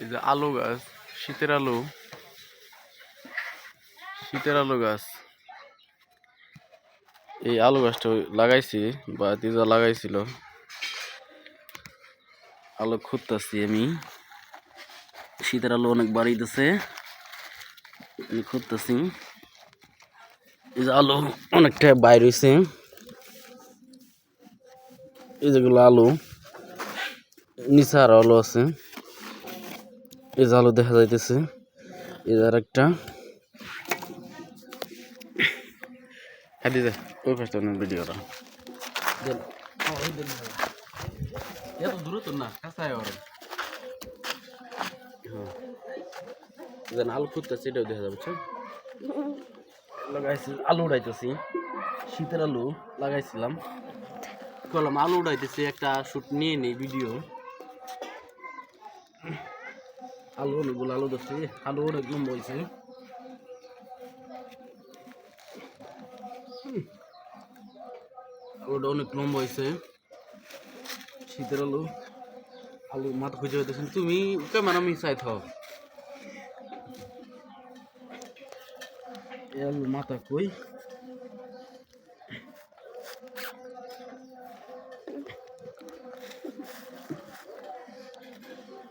এই যে আলু গাছ, শীতের আলু শীতের আলু গাছ। এই আলু গাছটা লাগাইছি, বা তিজা লাগাইছিল। আলু খুঁজতেছি আমি। শীতের আলু অনেক বাড়িতেছে। আমি খুঁজতেছি। এই যে আলু অনেকটা বাইর হয়েছে এই যেগুলো আলু নিচে আরও আলু আছে। এই যে আলু দেখা যাইতেছে। এই যে আরেকটা। হ্যাঁ দিদে ওই পাশটা ভিডিওটা এত দূরে তো না কাছায় ওর। হ্যাঁ। যেন আলু খুঁজতেছে এটাও দেখা যাবে বুঝছ লাগাইছি আলু উড়াইতেছি। শীতের আলু লাগাইছিলাম। করলাম আলু উড়াইতেছি একটা শুট নিয়ে নেই ভিডিও আলু অনেকগুলো আলু ধরছি। আলু অনেক লম্বা হয়েছে। আলুটা অনেক লম্বা হয়েছে। শীতের আলু। আলু মাথা খুঁজে হইতেছেন তুমি কেমন আমি চাই থাও। আলু মাথা কই?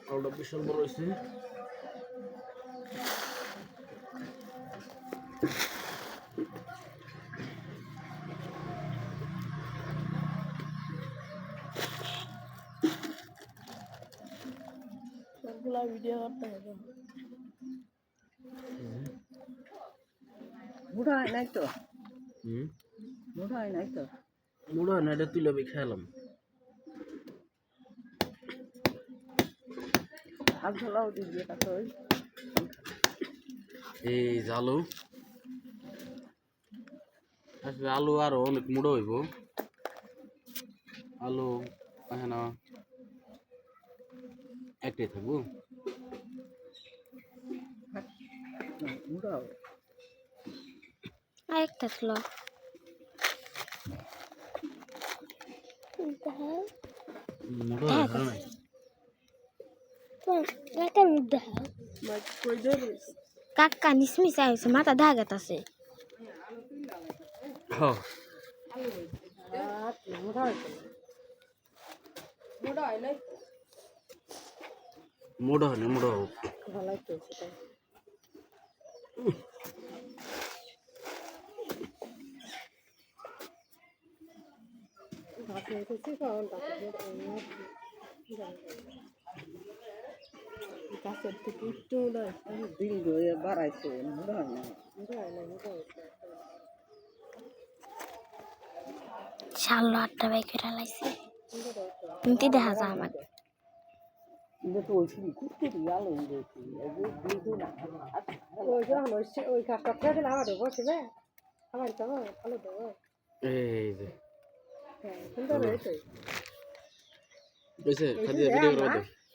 আলুটা বিশাল বড় হয়েছে। ভিডিও করতে হবে হয় নাই তো? হুম? বুড়া হয় নাই তো? মুড়ো না এটা তুলে আমি খেলাম। এই আলু। আসলে আলু আরও অনেক মুড়ো হইব। আলু এখন একটাই থাকব। হবে আরেকটা মুড়ো হয় মুখ দেখা কাকা নিসমিসা হয়েছে মাথা দাগাত আছে হ্যাঁ হয় মুড়ো হয় না মুড়ো হোক ভালো ভাত কারণ গাছের থেকে একটু দিন ধরে বাড়াইছে বুড়া হয় না বুড়া না বুড়া হয়েছে সাল্লো আটটা বাই করে লাইছে কিন্তু দেখা যায় আমার ওই শুধু কুত্তে দিয়ে আলো হয়েছে ওই যখন ওই ওই কাজটা ফেলে আমার বসে বে আমার তো ভালো দেবো এই যে। হ্যাঁ সুন্দর হয়েছে। খালি ভিডিও করে দে